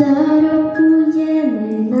Za rok pójdziemy na.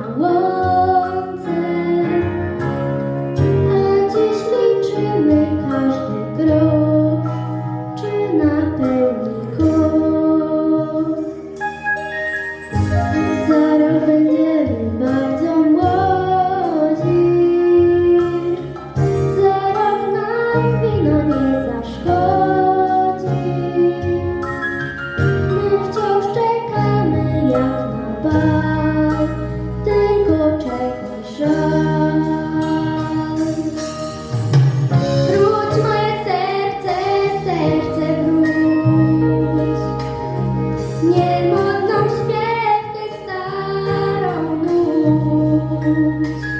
Whoa. Deus.